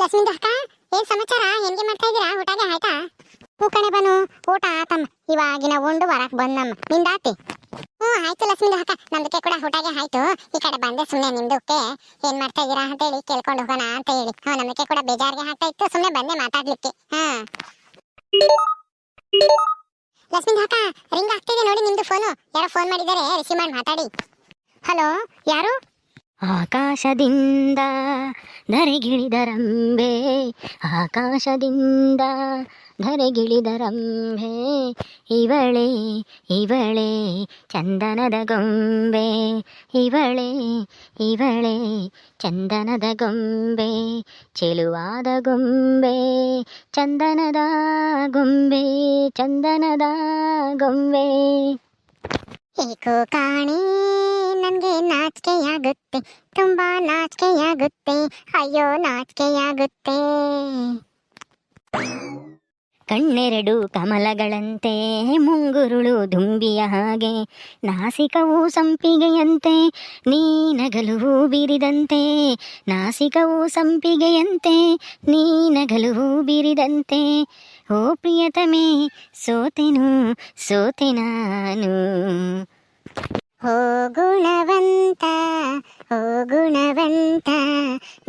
ಲಕ್ಷ್ಮೀದ ಅಕ್ಕ ಏನ್ ಸಮಾಚಾರ? ಹೆಂಗೆ ಮಾಡ್ತಾ ಇದೀರಾ ಊಟಗೆ ಆಯ್ತಾ? ಹೂ ಕಣೆ ಬನು, ಊಟ ಆತಮ್ಮ. ಇವಾಗಿನ ಉಂಡು ಬರಕ್ ಬಂದಮ್ಮ. ನಿಂದಾತಿ ಹ್ಞೂ, ಆಯ್ತು ಲಕ್ಷ್ಮೀದ ಅಕ್ಕ ನಮ್ದಕ್ಕೆ ಕೂಡ ಊಟಗೆ ಆಯ್ತು. ಈ ಕಡೆ ಬಂದೆ ಸುಮ್ಮನೆ ನಿಮ್ದಕ್ಕೆ ಏನ್ ಮಾಡ್ತಾ ಇದೀರಾ ಅಂತ ಹೇಳಿ ಕೇಳ್ಕೊಂಡು ಹೋಗೋಣ ಅಂತ ಹೇಳಿ. ಹಾ ನಮ್ದಕ್ಕೆ ಕೂಡ ಬೇಜಾರಿಗೆ ಆಗ್ತಾ ಇತ್ತು. ಸುಮ್ಮನೆ ಬಂದೆ ಮಾತಾಡ್ಲಿಕ್ಕೆ. ಹಾ ಲಕ್ಷ್ಮಿ ಅಕ್ಕ ರಿಂಗ್ ಆಗ್ತಿದೆ ನೋಡಿ ನಿಮ್ದು ಫೋನು. ಯಾರೋ ಫೋನ್ ಮಾಡಿದ್ದಾರೆ, ರಿಸೀವ್ ಮಾಡಿ ಮಾತಾಡಿ. ಹಲೋ, ಯಾರು? ಆಕಾಶದಿಂದ ಧರೆಗಿಳಿದರಂಬೆ ಆಕಾಶದಿಂದ ಧರೆಗಿಳಿದರಂಬೆ ಇವಳೆ ಇವಳೆ ಚಂದನದ ಗೊಂಬೆ ಇವಳೆ ಇವಳೆ ಚಂದನದ ಗೊಂಬೆ ಚೆಲುವಾದ ಗೊಂಬೆ ಚಂದನದ ಗೊಂಬೆ ಚಂದನದ ಗೊಂಬೆ ಏಕೋ ಕಾಣೆ ನನಗೆ ನಾಚಿಕೆಯಾಗುತ್ತೆ ತುಂಬಾ ನಾಚಿಕೆಯಾಗುತ್ತೆ ಅಯ್ಯೋ ನಾಚಿಕೆಯಾಗುತ್ತೆ. ಕಣ್ಣೆರಡು ಕಮಲಗಳಂತೆ ಮುಂಗುರುಳು ದುಂಬಿಯ ಹಾಗೆ, ನಾಸಿಕವು ಸಂಪಿಗೆಯಂತೆ, ನೀನಗಲು ಬೀರಿದಂತೆ, ನಾಸಿಕವು ಸಂಪಿಗೆಯಂತೆ, ನೀನಗಲು ಬೀರಿದಂತೆ. ಓ ಪ್ರಿಯತಮೆ, ಸೋತೆನು, ಸೋತೆ ನಾನು. ಓ ಗುಣವಂತ ಓ ಗುಣವಂತ,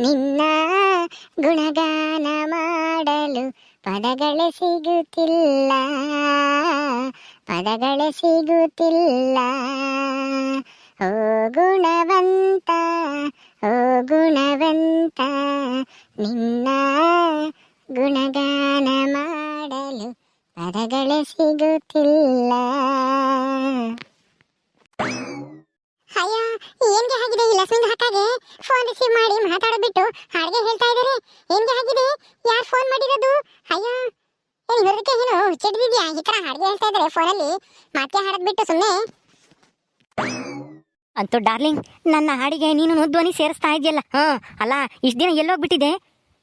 ನಿನ್ನ ಗುಣಗಾನ ಮಾಡಲು ಪದಗಳೇ ಸಿಗುತ್ತಿಲ್ಲ ಪದಗಳೇ ಸಿಗುತ್ತಿಲ್ಲ. ಓ ಗುಣವಂತ ಓ ಗುಣವಂತ ನಿನ್ನ ಗುಣಗಾನ ಮಾಡಲು ಪದಗಳೇ ಸಿಗುತ್ತಿಲ್ಲ. ಅಯ್ಯ, ಏನ್ಗೆ ಆಗಿದೆ? ಈ ಲಕ್ಷ್ಮಿ ಹಾಕಾಗೆ ಫೋನ್ ರಿಸೀವ್ ಮಾಡಿ ಮಾತಾಡಬಿಟ್ಟು ಹಾಡ್ಗೆ ಹೇಳ್ತಾ ಇದಾರೆ. ಏನ್ಗೆ ಆಗಿದೆ? ಯಾರು ಫೋನ್ ಮಾಡಿರೋದು? ಅಯ್ಯ ಏನ್ ಇವ್ರದಕ್ಕೆ ಏನು ಹುಚ್ಚಿಡ್ದಿದ್ಯಾ? ಈ ತರ ಹಾಡ್ಗೆ ಹೇಳ್ತಾ ಇದಾರೆ ಫೋನಲ್ಲಿ ಹಾಡದ್ ಬಿಟ್ಟು ಸುಮ್ಮನೆ ಅಂತೂ ಡಾರ್ಲಿಂಗ್, ನನ್ನ ಹಾಡಿಗೆ ನೀನು ಧ್ವನಿ ಸೇರಿಸ್ತಾ ಇದೆಯಲ್ಲ ಹಾಂ, ಅಲ್ಲ, ಇಷ್ಟು ದಿನ ಎಲ್ಲೋಗ್ಬಿಟ್ಟಿದೆ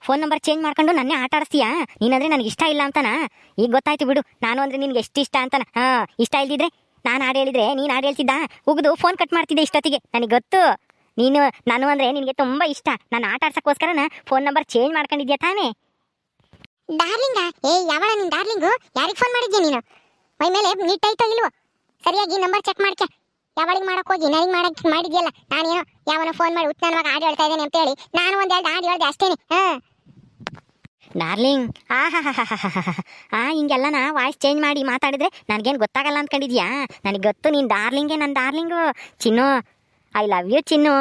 ಫೋನ್ ನಂಬರ್ ಚೇಂಜ್ ಮಾಡ್ಕೊಂಡು ನನ್ನೇ ಆಟ ಆಡಿಸ್ತೀಯಾ? ನೀನಂದ್ರೆ ನನಗೆ ಇಷ್ಟ ಇಲ್ಲ ಅಂತನಾ? ಈಗ ಗೊತ್ತಾಯ್ತು ಬಿಡು, ನಾನು ಅಂದ್ರೆ ನಿನ್ಗೆ ಎಷ್ಟು ಇಷ್ಟ ಅಂತನ? ಹಾಂ, ಇಷ್ಟ ಇಲ್ದಿದ್ರೆ ನಾನು ಹಾಡು ಹೇಳಿದ್ರೆ ನೀನು ಹಾಡು ಹೇಳ್ತಿದ್ದ? ಉಗಿದು ಫೋನ್ ಕಟ್ ಮಾಡ್ತಿದ್ದೆ ಇಷ್ಟೊತ್ತಿಗೆ. ನನಗೆ ಗೊತ್ತು. ನೀನು, ನಾನು ಅಂದ್ರೆ ನಿನಗೆ ತುಂಬ ಇಷ್ಟ. ನಾನು ಆಟ ಆಡ್ಸಕ್ಕೋಸ್ಕರನ ಫೋನ್ ನಂಬರ್ ಚೇಂಜ್ ಮಾಡ್ಕೊಂಡಿದ್ಯಾ ತಾನೇ? ಡಾರ್ಲಿಂಗ ಏ ಯಾವಳ ನಿನ್ ಡಾರ್ಲಿಂಗು ಯಾರಿಗೆ ಫೋನ್ ಮಾಡಿದ್ಯಾ ನೀನು? ಮೈ ಮೇಲೆ ನೀಟ್ ಆಯ್ತೋ ಇಲ್ವೋ? ಸರಿಯಾಗಿ ನಂಬರ್ ಚೆಕ್ ಮಾಡ್ಕ ಯಾವಳಿಗೆ ಮಾಡಕ್ ಹೋಗಿ, ನನಗೆ ಮಾಡಕ್ ಮಾಡಿದ್ಯಲ್ಲ? ನಾನೇನೋ ಯಾವನ ಫೋನ್ ಮಾಡಿ ಉತ್ನಾನವಾಗ ಹಾಡು ಹೇಳ್ತಾ ಇದ್ದೇನೆ ಅಂತ ಹೇಳಿ ನಾನು ಒಂದೆರಡು ಹಾಡು ಹೇಳ್ದೆ ಅಷ್ಟೇನೆ. ಹಾ. ಡಾರ್ಲಿಂಗ್ ಆ, ಹಾ ಹಾ ಆ ಹಿಂಗೆಲ್ಲ ನಾ ವಾಯ್ಸ್ ಚೇಂಜ್ ಮಾಡಿ ಮಾತಾಡಿದ್ರೆ ನನಗೇನು ಗೊತ್ತಾಗಲ್ಲ ಅಂದ್ಕೊಂಡಿದ್ಯಾ ನನಗೆ ಗೊತ್ತು ನೀನು ಡಾರ್ಲಿಂಗೆ ನನ್ನ ಡಾರ್ಲಿಂಗು ಚಿನ್ನು ಐ ಲವ್ ಯು ಚಿನ್ನು.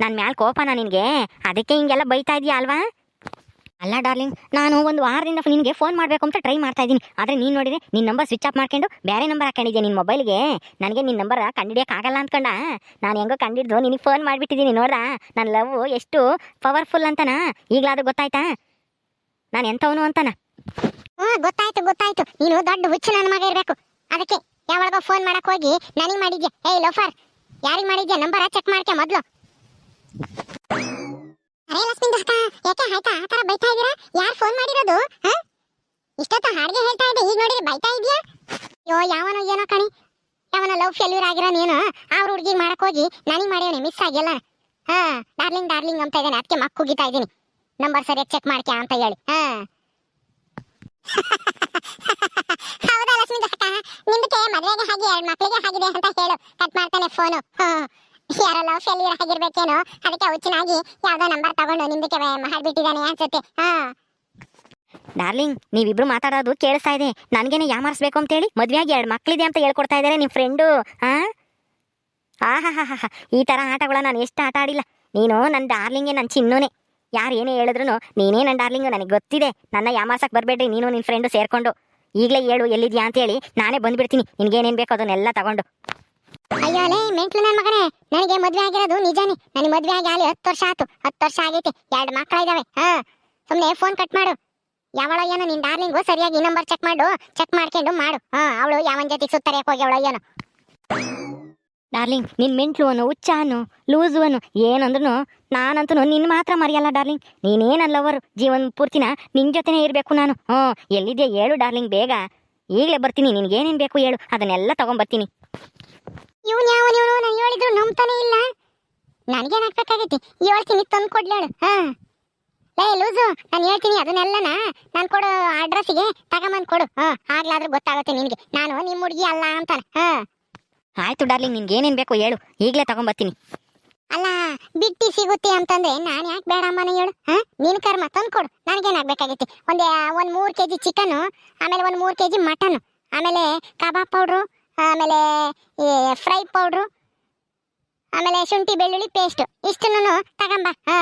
ನನ್ನ ಮ್ಯಾಲ ನಾ ನಿನಗೆ. ಅದಕ್ಕೆ ಹಿಂಗೆಲ್ಲ ಬೈತಾ ಇದೆಯಾ ಅಲ್ವಾ? ಅಲ್ಲ ಡಾರ್ಲಿಂಗ್ ನಾನು ಒಂದು ವಾರದಿಂದ ನಿನಗೆ ಫೋನ್ ಮಾಡಬೇಕು ಅಂತ ಟ್ರೈ ಮಾಡ್ತಾ ಇದ್ದೀನಿ. ಆದರೆ ನೀನು ನೋಡಿದ್ರೆ ನಿನ್ನ ನಂಬರ್ ಸ್ವಿಚ್ ಆಫ್ ಮಾಡ್ಕೊಂಡು ಬೇರೆ ನಂಬರ್ ಹಾಕೊಂಡಿದ್ದೆ ನಿನ್ನ ಮೊಬೈಲ್ಗೆ ನನಗೆ ನಿನ್ನ ನಂಬರ್ ಕಂಡಿಡಿಯೋಕೆ ಆಗಲ್ಲ ಅಂದ್ಕೊಂಡ ನಾನು ಹೆಂಗೋ ಕಂಡಿಡ್ದು ನಿನಗೆ ಫೋನ್ ಮಾಡಿಬಿಟ್ಟಿದ್ದೀನಿ ನೋಡ್ರಾ ನನ್ನ ಲವ್ ಎಷ್ಟು ಪವರ್ಫುಲ್ ಅಂತನಾ? ಈಗಲಾದ್ರೂ ಗೊತ್ತಾಯ್ತಾ? ನಾನು ಎಂಥವನು ಅಂತಾನ? ಹ್ಞೂ ಗೊತ್ತಾಯ್ತು ಗೊತ್ತಾಯ್ತು. ನೀನು ದೊಡ್ಡ ಹುಚ್ಚು ನನ್ನ ಮಗ ಇರಬೇಕು. ಅದಕ್ಕೆ ಯಾವಾಗ ಫೋನ್ ಮಾಡಕ್ ಹೋಗಿ, ನನಗೆ ಮಾಡಿದ್ಯಾ? ಏಯ್, ಲೋಫರ್, ಯಾರಿಗೆ ಮಾಡಿದ್ಯಾ? ನಂಬರ ಚೆಕ್ ಮಾಡ್ಕೆ ಮೊದಲು. ಅರೇ, ಲಕ್ಷ್ಮೀ ಅಕ್ಕ ಯಾಕೆ ಆಯ್ತಾ? ಆ ಥರ ಬೈತಾ ಇದ್ದೀರಾ? ಯಾರು ಫೋನ್ ಮಾಡಿರೋದು? ಹಾ? ಇಷ್ಟೊತ್ತು ಹಾಡಿಗೆ ಹೇಳ್ತಾ ಇದ್ದೆ, ಈಗ ನೋಡಿದ್ರೆ ಬೈತಾ ಇದೆಯಾ? ಅಯ್ಯೋ, ಯಾವನೋ ಏನೋ ಕಣಿ. ಯಾವನ ಲವ್ ಫೇಲ್ಯೂರ್ ಆಗಿರೋ ನೀನು. ಅವ್ರ ಹುಡುಗಿ ಮಾಡಕ್ ಹೋಗಿ, ನನಗೆ ಮಾಡ್ಯವನೆ ಮಿಸ್ ಆಗಿಲ್ಲ ಹಾ ಡಾರ್ಲಿಂಗ್ ಡಾರ್ಲಿಂಗ್ ಅಂತ ಇದ್ದಾನೆ. ಅದಕ್ಕೆ ಮಕ್ಕ ಕುಗಿತಾ ಇದ್ದೀನಿ. ನಂಬರ್ ಸರಿಯಾಗಿ ಚೆಕ್ ಮಾಡ್ಕ್ಯಾ ಅಂತ ಹೇಳಿ. ಹಾ. ಹೌದಾ ಲಕ್ಷ್ಮಿ ಅಕ್ಕ ನಿಮ್ದಕ್ಕೆ ಮದುವೆಗೆ ಹಾಗೆ ಎರಡು ಮಕ್ಕಳಿಗೆ ಆಗಿದೆ ಅಂತ ಹೇಳು. ಕಟ್ ಮಾಡ್ತಾನೆ ಫೋನು ಯಾರೋ ಲವ್ ಫೇಲ್ಯೂರ್ ಆಗಿರ್ಬೇಕೇನೋ. ಅದಕ್ಕೆ ಹುಚ್ಚನಾಗಿ ಯಾವ್ದೋ ನಂಬರ್ ತಗೊಂಡು ನಿಮ್ದಕ್ಕೆ ಮಾಡ್ಬಿಟ್ಟಿದ್ದಾನೆ ಅನ್ಸುತ್ತೆ. ಹಾ. ಡಾರ್ಲಿಂಗ್ ನೀವಿಬ್ರು ಮಾತಾಡೋದು ಕೇಳಿಸ್ತಾ ಇದೆ. ನನಗೇನೆ ಯಾಮಾರಿಸ್ಬೇಕು ಅಂತೇಳಿ ಮದುವೆಯಾಗಿ ಎರಡು ಮಕ್ಕಳಿದೆ ಅಂತ ಹೇಳ್ಕೊಡ್ತಾ ಇದ್ದಾರೆ ನಿಮ್ಮ ಫ್ರೆಂಡು ಹಾಂ ಆಹಾ ಹಾ? ಹಾ ಈ ಥರ ಆಟಗಳ ನಾನು ಎಷ್ಟು ಆಟ ಆಡಿಲ್ಲ. ನೀನು ನನ್ನ ಡಾರ್ಲಿಂಗೆ ನನ್ನ ಚಿನ್ನೋನೆ. ಯಾರು ಏನೇ ಹೇಳಿದ್ರು ನೀನೇ ನನ್ನ ಡಾರ್ಲಿಂಗು, ನನಗೆ ಗೊತ್ತಿದೆ. ನನ್ನ ಯಾಮಾರ್ಸಕ್ಕೆ ಬರಬೇಡ್ರಿ, ನೀನು ನಿನ್ನ ಫ್ರೆಂಡು ಸೇರ್ಕೊಂಡು. ಈಗಲೇ ಹೇಳು ಎಲ್ಲಿದ್ಯಾ ಅಂತೇಳಿ ನಾನೇ ಬಂದ್ಬಿಡ್ತೀನಿ. ನಿನಗೇನೇನು ಬೇಕು ಅದನ್ನೆಲ್ಲ ತಗೊಂಡು. ಅಯ್ಯೋ ಲೇ, ಮೆಂಟ್ಲು ನನ್ನ ಮಗನೇ. ನನಗೆ ಮದುವೆ ಆಗಿರೋದು ನಿಜಾನೇ. ನನಗೆ ಮದುವೆ ಆಗಿ ಅಲ್ಲಿ ಹತ್ತು ವರ್ಷ ಆಯ್ತು ಹತ್ತು ವರ್ಷ ಆಗೈತೆ. ಎರಡು ಮಕ್ಕಳ ಹಾಂ ಸುಮ್ಮನೆ ಫೋನ್ ಕಟ್ ಮಾಡು. ಯಾವಳೋ ಏನೋ ನಿನ್ ಡಾರ್ಲಿಂಗು ಸರಿಯಾಗಿ ಈ ನಂಬರ್ ಚೆಕ್ ಮಾಡು. ಚೆಕ್ ಮಾಡ್ಕೊಂಡು ಮಾಡು. ಹಾಂ, ಅವಳು ಯಾವನ್ ಜೊತೆಗೆ ಸುತ್ತರಿಯಕ್ಕೆ ಹೋಗಿ, ಅವಳು ಏನೋ. ಡಾರ್ಲಿಂಗ್ ನಿನ್ನ ಮೆಂಟ್ಲು ಅನ್ನು ಹುಚ್ಚ ಅನ್ನು ಲೂಸು ಅನ್ನು ಏನಂದ್ರೂ ನಾನಂತೂ ನಿನ್ನ ಮಾತ್ರ ಮರೆಯಲ್ಲ ಡಾರ್ಲಿಂಗ್. ನೀನೇನಲ್ಲ ಅವರು ಲವರು, ಜೀವನ ಪೂರ್ತಿನ ನಿನ್ನ ಜೊತೆನೇ ಇರಬೇಕು ನಾನು. ಹ್ಞೂ, ಎಲ್ಲಿದೆಯಾ ಹೇಳು ಡಾರ್ಲಿಂಗ್, ಬೇಗ. ಈಗಲೇ ಬರ್ತೀನಿ, ನಿನಗೇನೇನು ಬೇಕು ಹೇಳು, ಅದನ್ನೆಲ್ಲ ತಗೊಂಬರ್ತೀನಿ. ಇವನು ಯಾವ ಇವನು? ನಾನು ಹೇಳಿದ್ರು ನಂಬ್ತಾನೆ ಇಲ್ಲ. ನನಗೇನ್ ಹಾಕ್ಬೇಕಾಗೈತಿ ಹೇಳ್ತೀನಿ, ತಂದು ಕೊಡ್ಲೇಳು ಹಾ. ಲೇ, ಲೂಸು, ನಾನು ಹೇಳ್ತೀನಿ ಅದನ್ನೆಲ್ಲನ ನಾನು ಕೊಡು ಅಡ್ರೆಸ್ಸಿಗೆ ತಗೊಂಬಂದು ಕೊಡು. ಹಾಂ ಆಗ್ಲಾದ್ರೂ ಗೊತ್ತಾಗುತ್ತೆ ನಿನಗೆ. ನಾನು ನಿಮ್ಮ ಹುಡುಗಿ ಅಲ್ಲ ಅಂತಾನೆ. ಹಾ ಆಯ್ತು ಡಾರ್ಲಿಂಗ್ ನಿನ್ಗೆ ಏನೇನು ಬೇಕು ಹೇಳು. ಈಗಲೇ ತಗೊಂಬರ್ತೀನಿ ಅಲ್ಲ, ಬಿಟ್ಟಿ ಸಿಗುತ್ತೆ ಅಂತಂದ್ರೆ ನಾನು ಯಾಕೆ ಬೇಡ ಅಮ್ಮನ ಹೇಳು? ಹಾ? ನಿನ್ ಕರ್ಮ ತಂದ್ಕೊಡು. ನನಗೇನಾಗಬೇಕಾಗಿತ್ತು ಒಂದೇ, ಒಂದು ಮೂರು ಕೆ ಜಿ ಚಿಕನ್ನು ಆಮೇಲೆ ಒಂದು ಮೂರು ಕೆ ಜಿ ಮಟನ್ನು ಆಮೇಲೆ ಕಬಾಬ್ ಪೌಡ್ರು, ಆಮೇಲೆ ಫ್ರೈ ಪೌಡ್ರು, ಆಮೇಲೆ ಶುಂಠಿ ಬೆಳ್ಳುಳ್ಳಿ ಪೇಸ್ಟ್. ಇಷ್ಟನ್ನು ತಗೊಂಬ. ಹಾ.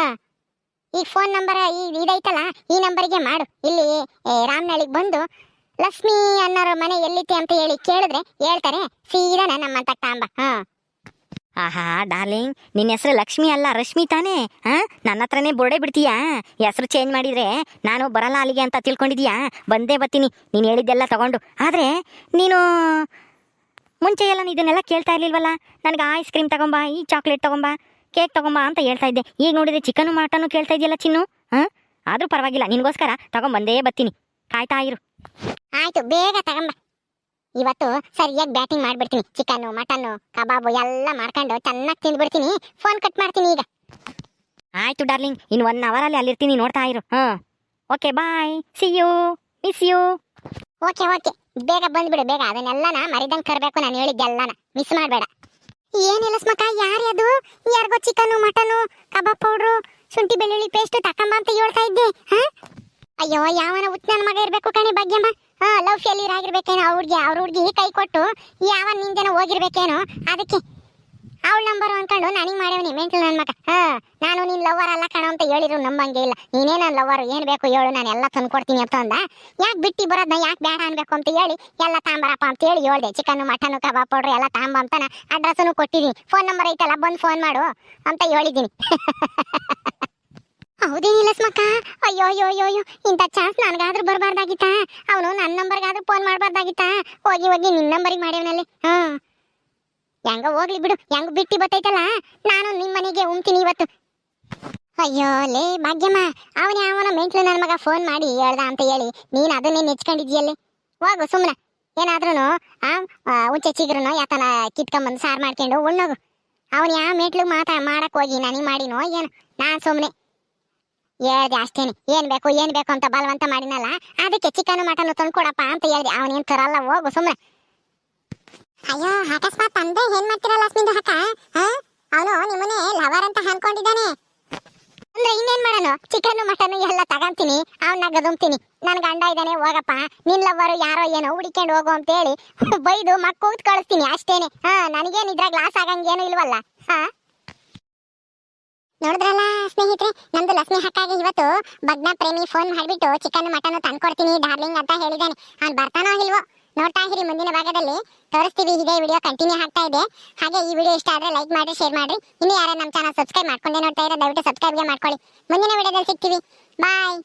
ಈ ಫೋನ್ ನಂಬರ್ ಈ ಇದೈತಲ್ಲ, ಈ ನಂಬರಿಗೆ ಮಾಡು. ಇಲ್ಲಿ ರಾಮನಳ್ಳಿಗೆ ಬಂದು ಲಕ್ಷ್ಮಿ ಅನ್ನೋರ ಮನೆ ಎಲ್ಲಿತ್ತೆ ಅಂತ ಹೇಳಿ ಕೇಳಿದ್ರೆ ಹೇಳ್ತಾರೆ, ಸೀದಾ ನಮ್ಮ ತಗೊಂಬ ಹಾ. ಆಹಾ, ಡಾರ್ಲಿಂಗ್ ನಿನ್ನ ಹೆಸರು ಲಕ್ಷ್ಮಿ ಅಲ್ಲ, ರಶ್ಮಿ ತಾನೇ? ಹಾ? ನನ್ನ ಹತ್ರನೇ ಬೋರ್ಡೆ ಬಿಡ್ತೀಯಾ? ಹೆಸರು ಚೇಂಜ್ ಮಾಡಿದ್ರೆ ನಾನು ಬರಲ್ಲ ಅಲ್ಲಿಗೆ ಅಂತ ತಿಳ್ಕೊಂಡಿದ್ಯಾ ಬಂದೇ ಬರ್ತೀನಿ, ನೀನು ಹೇಳಿದ್ದೆಲ್ಲ ತಗೊಂಡು. ಆದರೆ, ನೀನು ಮುಂಚೆ ಎಲ್ಲ ನೀನ್ ಇದನ್ನೆಲ್ಲ ಕೇಳ್ತಾ ಇರ್ಲಿಲ್ವಲ್ಲ? ನನಗೆ ಐಸ್ ಕ್ರೀಮ್ ತಗೊಂಬ, ಈ ಚಾಕ್ಲೇಟ್ ತಗೊಂಬ ಕೇಕ್ ತಗೊಂಬ ಅಂತ ಹೇಳ್ತಾ ಇದ್ದೆ. ಈಗ ನೋಡಿದ್ರೆ ಚಿಕನು ಮಾಟನು ಕೇಳ್ತಾ ಇದೆಯಲ್ಲ ಚಿನ್ನು? ಹಾಂ? ಆದರೂ ಪರವಾಗಿಲ್ಲ, ನಿನಗೋಸ್ಕರ ತಗೊಂಬಂದೇ ಬರ್ತೀನಿ. ಕಾಯ್ತಾ ಇರು. ಆಯ್ತು, ಬೇಗ ತಗೊಂಬ. ಇವತ್ತು ಸರಿಯಾಗಿ ಬ್ಯಾಟಿಂಗ್ ಮಾಡ್ಬಿಡ್ತೀನಿ. ಚಿಕನ್ನು, ಮಟನ್ನು, ಕಬಾಬು ಎಲ್ಲ ಮಾಡ್ಕೊಂಡು ಚೆನ್ನಾಗಿ ತಿಂದ್ಬಿಡ್ತೀನಿ. ಫೋನ್ ಕಟ್ ಮಾಡ್ತೀನಿ ಈಗ. ಆಯ್ತು, ಡಾರ್ಲಿಂಗ್. ಇನ್ನು ಒನ್ ಅವರಲ್ಲಿ ಅಲ್ಲಿರ್ತೀನಿ, ನೋಡ್ತಾ ಇರು. ಹಾಂ okay bye see you miss you okay okay ಬೇಗ ಬಂದ್ಬಿಡು, ಬೇಗ. ಅದನ್ನೆಲ್ಲನ ಮರಿದಂಗೆ ಕರ್ಬೇಕು ನಾನು ಹೇಳಿದ್ದೆಲ್ಲನ ಮಿಸ್ ಮಾಡಬೇಡ. ಏನಿಲ್ಲ ಸ್ಮಕ ಅದು ಯಾರಿಗೋ ಚಿಕನ್ನು ಮಟನು ಕಬಾಬ್ ಪೌಡ್ರು, ಶುಂಠಿ, ಬೆಳ್ಳುಳ್ಳಿ ಪೇಸ್ಟ್ ತಕೊಂಬ ಅಂತ ಹೇಳ್ತಾ ಇದ್ದೆ. ಹಾ? ಅಯ್ಯೋ, ಯಾವನ ಉತ್ ಮಗ ಇರ್ಬೇಕು ಕಣಿ, ಭಾಗ್ಯಮ್ಮ. ಲವ್ ಫೇಲ್ಯೂರ್ ಆಗಿರ್ಬೇಕೇನೋ ಹುಡುಗಿ, ಅವ್ರ ಹುಡುಗಿ ಕೈ ಕೊಟ್ಟು ಯಾವ ನಿಂದೆನ ಹೋಗಿರ್ಬೇಕೇನೋ ಅದಕ್ಕೆ. ಅವಳ ನಂಬರ್ ಅನ್ಕೊಂಡು ನನಗೆ ಮಾಡೇವನಿ ಮೆಂಟಲ್ ನನ್ನ ಮಗ. ಹಾ, ನಾನು ನಿನ್ನ ಲವರ್ ಅಲ್ಲ ಕಣ ಅಂತ ಹೇಳಿದ್ರು, ನಂಬಂಗೆ ಇಲ್ಲ. ನೀನೇ ನನ್ನ ಲವರ್ ಏನು ಬೇಕು ಹೇಳು, ನಾನು ಎಲ್ಲ ತಂದ್ಕೊಡ್ತೀನಿ ಅಂತ ಅಂದ. ಯಾಕೆ ಬಿಟ್ಟಿ ನಾ ಯಾಕೆ ಬೇಡ ಅನ್ಬೇಕು ಅಂತ ಹೇಳಿ, ಎಲ್ಲ ತಾಂಬರಪ್ಪ ಅಂತ ಹೇಳಿ ಹೇಳ್ದೆ. ಚಿಕನ್ ಮಟನ್ ಕಬಾಬ್ ಪೌಡ್ರ್ ಎಲ್ಲ ತಾಂಬ ಅಂತಾನ ಅಡ್ರೆಸ್ಸನ್ನು ಕೊಟ್ಟಿದ್ದೀನಿ. ಫೋನ್ ನಂಬರ್ ಐತಲ್ಲ, ಬಂದು ಫೋನ್ ಮಾಡು ಅಂತ ಹೇಳಿದ್ದೀನಿ. ಹೌದೇನಿಲ್ಲ ಸ್ಮಕ್ಕ. ಅಯ್ಯೋ ಅಯ್ಯೋ ಅಯ್ಯೋ ಅಯ್ಯೋ ಇಂಥ ಚಾನ್ಸ್ ನನಗಾದ್ರೂ ಬರಬಾರ್ದಾಗಿತ್ತ? ಅವನು ನನ್ನ ನಂಬರ್ಗಾದ್ರೂ ಫೋನ್ ಮಾಡಬಾರ್ದಾಗಿತ್ತ? ಹೋಗಿ ಹೋಗಿ ನಿನ್ನ ನಂಬರಿಗೆ ಮಾಡ್ಯವನಲ್ಲಿ. ಹಾಂ ಹೆಂಗ ಹೋಗ್ಲಿ ಬಿಡು ಹೆಂಗ ಬಿಟ್ಟಿ ಬತ್ತೈತಲ್ಲ? ನಾನು ನಿಮ್ಮ ಮನೆಗೆ ಉಮ್ತೀನಿ ಇವತ್ತು. ಅಯ್ಯೋ ಲೇ ಭಾಗ್ಯಮ್ಮ ಅವನ ಅವನ ಮೆಂಟ್ಲು ನನ್ನ ಮಗ ಫೋನ್ ಮಾಡಿ ಹೇಳ್ದ ಅಂತ ಹೇಳಿ. ನೀನು ಅದನ್ನೇ ನೆಚ್ಕೊಂಡಿದ್ಯಲ್ಲಿ ಹೋಗು ಸುಮ್ಮನೆ ಏನಾದ್ರೂ ಆ ಆ, ಉಂಚೆ ಚಿಗ್ರನೋ ಯಾತನ ಕಿತ್ಕೊಂಬಂದು ಸಾರು ಮಾಡ್ಕೊಂಡು ಉಣ್ಣೋಗು. ಅವನು ಯಾವ ಮೆಟ್ಲು ಮಾತಾ ಮಾಡಕ್ ಹೋಗಿ ನನಗೆ ಮಾಡಿನೋ ಏನು. ನಾನು ಸುಮ್ಮನೆ ಹೇಳ್ದೆ ಅಷ್ಟೇನೆ. ಏನ್ ಬೇಕು ಏನ್ ಬೇಕು ಅಂತ ಬಲವಂತ ಮಾಡಿನಲ್ಲ ಅದಕ್ಕೆ ಚಿಕನ್ ಮಟನ್ ತಂದ್ಕೊಡಪ್ಪ ಅಂತ ಹೇಳ್ದೆ. ಅವನೇನ್ ತರಲ್ಲ ಹೋಗು ಸುಮ್ಮನೆ ಅಯ್ಯೋ ಅಕಸ್ಮಾತ್ ತಂದೆ ಏನ್ ಮಾಡ್ತಿರಲ್ಲ ಅಸ್ಮಿಂದ ಹಕ ಅವನು ನಿಮ್ಮನೆ ಲವರ್ ಅಂತ ಅನ್ಕೊಂಡಿದ್ದಾನೆ. ಅಂದ್ರೆ ಇನ್ನೇನ್ ಮಾಡೋನು? ಚಿಕನ್ ಮಟನ್ ಎಲ್ಲ ತಗೊಂತೀನಿ. ಅವನ್ನ ಗದುಂಬ್ತೀನಿ ನನ್ ಗಂಡ ಇದ್ದಾನೆ ಹೋಗಪ್ಪ. ನಿನ್ ಲವ್ವರು ಯಾರೋ ಏನೋ ಹುಡಿಕೊಂಡು ಹೋಗು ಅಂತ ಹೇಳಿ ಬೈದು ಮಕ್ಕಳು ಕಳಿಸ್ತೀನಿ ಅಷ್ಟೇನೆ. ಹಾ ನನಗೇನ್ ಗ್ಲಾಸ್ ಲಾಸ್ ಆಗಂಗೇನು ಇಲ್ವಲ್ಲ? ಹಾ? ನೋಡಿದ್ರಲ್ಲ ಸ್ನೇಹಿತರೆ? ನಮ್ದು ಲಕ್ಷ್ಮಿ ಹಕ್ಕಾಗಿ ಇವತ್ತು ಭಗ್ನ ಪ್ರೇಮಿ ಫೋನ್ ಮಾಡಿಬಿಟ್ಟು ಚಿಕನ್ ಮಟನ್ ತಂದ್ಕೊಡ್ತೀನಿ ಡಾರ್ಲಿಂಗ್ ಅಂತ ಹೇಳಿದ್ದಾನೆ ಅವ್ನು ಬರ್ತಾನೋ ಇಲ್ವೋ? ನೋಡ್ತಾ ಇರಿ ಮುಂದಿನ ಭಾಗದಲ್ಲಿ. ತೋರಿಸ್ತೀವಿ, ಇದೇ ವಿಡಿಯೋ ಕಂಟಿನ್ಯೂ ಆಗ್ತಾ ಇದೆ. ಹಾಗೆ ಈ ವಿಡಿಯೋ ಇಷ್ಟ ಆದ್ರೆ ಲೈಕ್ ಮಾಡಿ ಶೇರ್ ಮಾಡಿ ಇನ್ನು ಯಾರೇ ನಮ್ಮ ಚಾನಲ್ ಸಬ್ಸ್ಕ್ರೈಬ್ ಮಾಡ್ಕೊಂಡೆ ನೋಡ್ತಾ ಇರೋ ದಯವಿಟ್ಟು ಸಬ್ಸ್ಕ್ರೈಬ್ಗೆ ಮಾಡ್ಕೊಳ್ಳಿ. ಮುಂದಿನ ವಿಡಿಯೋದಲ್ಲಿ ಸಿಗ್ತೀವಿ. ಬಾಯ್